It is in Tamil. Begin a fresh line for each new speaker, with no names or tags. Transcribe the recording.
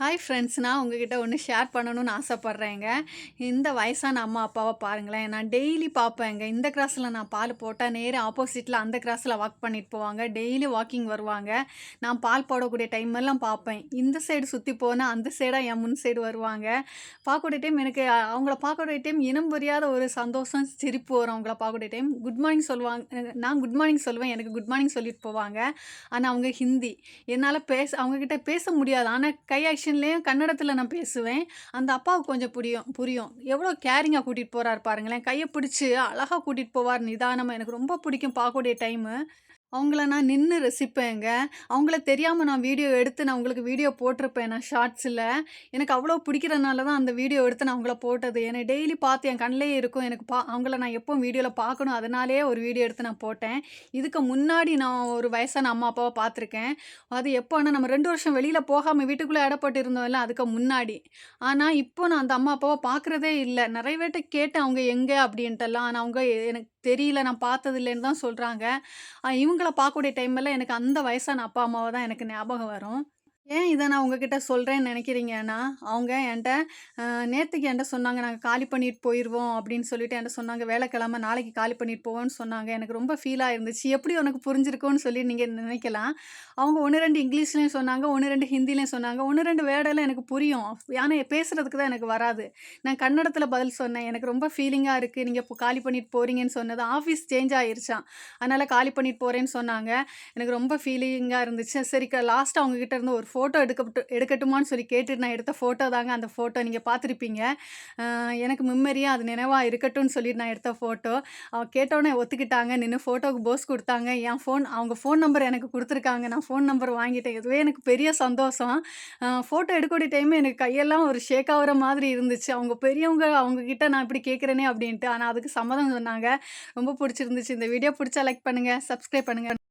ஹாய் ஃப்ரெண்ட்ஸ் நான் உங்ககிட்ட ஒன்று ஷேர் பண்ணணும்னு ஆசைப்பட்றேங்க. இந்த வயசான அம்மா அப்பாவை பாருங்களேன். நான் டெய்லி பார்ப்பேங்க. இந்த கிராஸில் நான் பால் போட்டால் நேராக ஆப்போசிட்டில் அந்த கிராஸில் வாக் பண்ணிட்டு போவாங்க. டெய்லி வாக்கிங் வருவாங்க. நான் பால் போடக்கூடிய டைம் எல்லாம் பார்ப்பேன். இந்த சைடு சுற்றி போனால் அந்த சைடாக என் முன் சைடு வருவாங்க. பார்க்கக்கூடிய டைம் எனக்கு அவங்கள பார்க்கக்கூடிய டைம் இனம் புரியாத ஒரு சந்தோஷம் சிரிப்பு வரும் அவங்கள பார்க்கக்கூடிய டைம் குட் மார்னிங் சொல்லுவாங்க நான் குட் மார்னிங் சொல்லுவேன். எனக்கு குட் மார்னிங் சொல்லிட்டு போவாங்க. ஆனால் அவங்க ஹிந்தி. என்னால் பேச அவங்கக்கிட்ட பேச முடியாது. ஆனால் கை ஆக்ஷன்லேயும் கன்னடத்தில் நான் பேசுவேன். அந்த அப்பாவுக்கு கொஞ்சம் புரியும் புரியும். எவ்வளோ கேரிங்காக கூட்டிகிட்டு போகிறாரு பாருங்களேன். கையை பிடிச்சி அழகாக கூட்டிகிட்டு போவார் நிதானமாக எனக்கு ரொம்ப பிடிக்கும் பார்க்கக்கூடிய டைமு அவங்கள நான் நின்று ரசிப்பேங்க. அவங்கள தெரியாமல் நான் வீடியோ எடுத்து நான் உங்களுக்கு வீடியோ போட்டிருப்பேன். நான் ஷார்ட்ஸில் எனக்கு அவ்வளோ பிடிக்கிறனால தான் அந்த வீடியோ எடுத்து நான் அவங்கள போட்டது. என்னை டெய்லி பார்த்து என் கண்ணிலே இருக்கும். எனக்கு பா அவங்கள நான் எப்போ வீடியோவில் பார்க்கணும். அதனாலே ஒரு வீடியோ எடுத்து நான் போட்டேன். இதுக்கு முன்னாடி நான் ஒரு வயசான அம்மா அப்பாவை பார்த்துருக்கேன். அது எப்போன்னா நம்ம ரெண்டு வருஷம் வெளியில் போகாமல் வீட்டுக்குள்ளே இடப்பட்டு இருந்தோம்ல அதுக்கு முன்னாடி. ஆனால் இப்போ நான் அந்த அம்மா அப்பாவை பார்க்குறதே இல்லை. நிறைய பேர்ட்ட கேட்டேன் அவங்க எங்கே? அப்படின்ட்டுலாம். ஆனால் அவங்க எனக்கு தெரியல நான் பார்த்தது இல்லைன்னு தான் சொல்கிறாங்க இவங்கள பார்க்கக்கூடிய டைம்ல எனக்கு அந்த வயசான அப்பா அம்மாவை தான் எனக்கு ஞாபகம் வரும். ஏன் இதை நான் உங்ககிட்ட சொல்கிறேன்னு நினைக்கிறீங்கன்னா அவங்க என்கிட்ட நேற்றுக்கு என்கிட்ட சொன்னாங்க நாங்கள் காலி பண்ணிட்டு போயிடுவோம் அப்படின்னு சொல்லிட்டு என்கிட்ட சொன்னாங்க. வேலைக்கிழமை நாளைக்கு காலி பண்ணிட்டு போவோம்னு சொன்னாங்க. எனக்கு ரொம்ப ஃபீலாக இருந்துச்சு எப்படி உனக்கு புரிஞ்சிருக்கும்னு சொல்லி நீங்கள் நினைக்கலாம். அவங்க ஒன்று ரெண்டு இங்கிலீஷ்லேயும் சொன்னாங்க ஒன்று ரெண்டு ஹிந்திலையும் சொன்னாங்க. ஒன்று ரெண்டு வேர்டெல்லாம் எனக்கு புரியும். ஆனால் பேசுகிறதுக்கு தான் எனக்கு வராது. நான் கன்னடத்தில் பதில் சொன்னேன். எனக்கு ரொம்ப ஃபீலிங்காக இருக்குது நீங்கள் இப்போ காலி பண்ணிட்டு போகிறீங்கன்னு சொன்னது ஆஃபீஸ் சேஞ்ச் ஆயிருச்சான் அதனால் காலி பண்ணிட்டு போகிறேன்னு சொன்னாங்க. எனக்கு ரொம்ப ஃபீலிங்காக இருந்துச்சு. சரி லாஸ்ட்டாக அவங்ககிட்ட இருந்து ஒரு ஃபோட்டோ எடுக்கப்பட்டு எடுக்கட்டுமான்னு சொல்லி கேட்டுட்டு நான் எடுத்த ஃபோட்டோ தாங்க. அந்த ஃபோட்டோ நீங்கள் பார்த்துருப்பீங்க. எனக்கு மெம்மரியாக அது நினைவாக இருக்கட்டும்னு சொல்லிட்டு நான் எடுத்த ஃபோட்டோ அவள் கேட்டோன்னே ஒத்துக்கிட்டாங்க. நின்று ஃபோட்டோவுக்கு போஸ் கொடுத்தாங்க. என் ஃபோன் அவங்க ஃபோன் நம்பர் எனக்கு கொடுத்துருக்காங்க. நான் ஃபோன் நம்பர் வாங்கிட்டேன். இதுவே எனக்கு பெரிய சந்தோஷம். ஃபோட்டோ எடுக்கக்கூடிய டைம் எனக்கு கையெல்லாம் ஒரு ஷேக் ஆகிற மாதிரி இருந்துச்சு. அவங்க பெரியவங்க அவங்கக்கிட்ட நான் இப்படி கேட்குறேனே அப்படின்ட்டு. ஆனால் அதுக்கு சம்மதம் சொன்னாங்க. ரொம்ப பிடிச்சிருந்துச்சு. இந்த வீடியோ பிடிச்சா லைக் பண்ணுங்கள் சப்ஸ்கிரைப் பண்ணுங்கள்